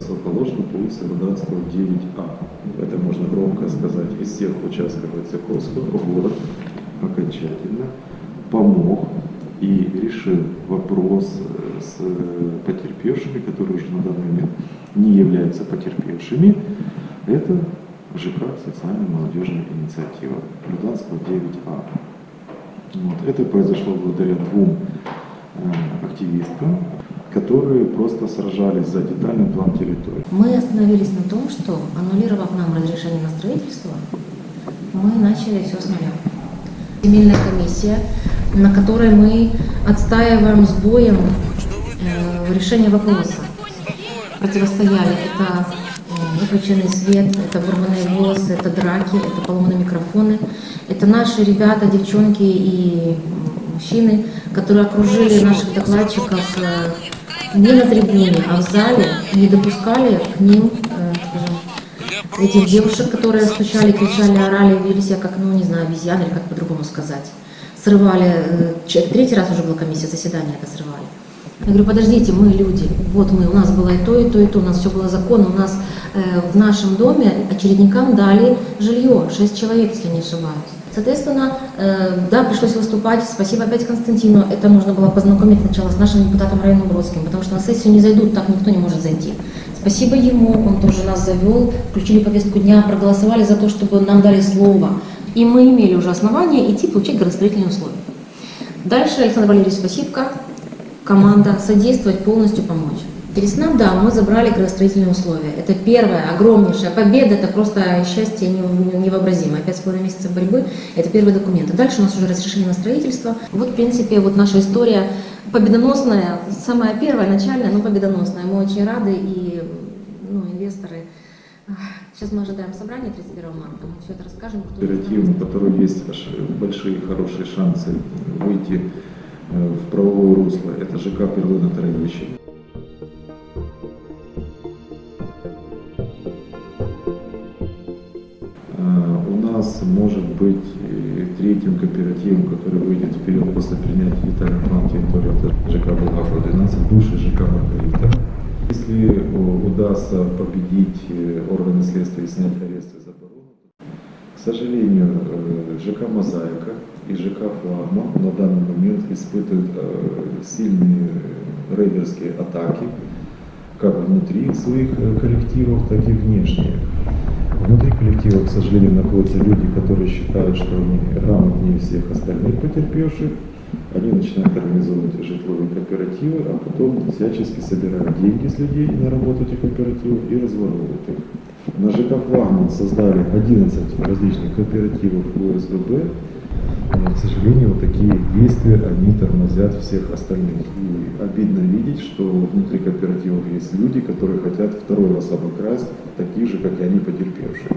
Расположена по улице Руданского, 9А. Это можно громко сказать. Из всех участков Войцеховского город окончательно помог и решил вопрос э, с э, потерпевшими, которые уже на данный момент не являются потерпевшими. Это ЖК «Социальная молодежная инициатива» Люданского 9А. Вот. Это произошло благодаря двум э, активисткам, которые просто сражались за детальный план территории. Мы остановились на том, что аннулировав нам разрешение на строительство, мы начали все с нуля. Земельная комиссия, на которой мы отстаиваем с боем э, решение вопроса. Противостояли это выключенный свет, это вырванные волосы, это драки, это поломанные микрофоны. Это наши ребята, девчонки и мужчины, которые окружили наших докладчиков э, не на трибуне, а в зале, и не допускали к ним, э, этих девушек, которые стучали, кричали, орали, вели себя как, ну, не знаю, обезьяны, или как по-другому сказать. Срывали, э, третий раз уже была комиссия заседания, это срывали. Я говорю, подождите, мы люди, вот мы, у нас было и то, и то, и то, у нас все было законно, у нас э, в нашем доме очередникам дали жилье, 6 человек, если не ошибаюсь. Соответственно, э, да, пришлось выступать, спасибо опять Константину, это нужно было познакомить сначала с нашим депутатом района Бродским, потому что на сессию не зайдут, так никто не может зайти. Спасибо ему, он тоже нас завел, включили повестку дня, проголосовали за то, чтобы нам дали слово. И мы имели уже основания идти получать градостроительные условия. Дальше Александр Валерьевич спасибо, команда содействовать, полностью помочь. Перед сном, да, мы забрали градостроительные условия. Это первая огромнейшая победа, это просто счастье не- невообразимое. Пять с половиной борьбы – это первый документ. А дальше у нас уже разрешение на строительство. Вот, в принципе, вот наша история победоносная, самая первая, начальная, но победоносная. Мы очень рады и ну, инвесторы. Сейчас мы ожидаем собрания 31 марта, мы все это расскажем. кто у которого есть большие хорошие шансы выйти в правовое русло, это ЖК Перлына. А, У нас может быть э, третьим кооперативом, который выйдет вперед после принятия детального плана территории, это ЖК Болгафа 12, бывший ЖК Маргарита. Если о, удастся победить э, органы следствия и снять к сожалению, э, ЖК «Мозаика» и ЖК «Флагман» на данный момент испытывают э, сильные рейдерские атаки как внутри своих э, коллективов, так и внешние. Внутри коллектива, к сожалению, находятся люди, которые считают, что они грамотнее всех остальных потерпевших. Они начинают организовывать житловые кооперативы, а потом всячески собирают деньги с людей на работу этих кооперативов и разворовывают их. На ЖК «Флагман» создали 11 различных кооперативов. Но, к сожалению, вот такие действия, они тормозят всех остальных. И обидно видеть, что внутри кооперативов есть люди, которые хотят второй раз обокрасть таких же, как и они, потерпевшие.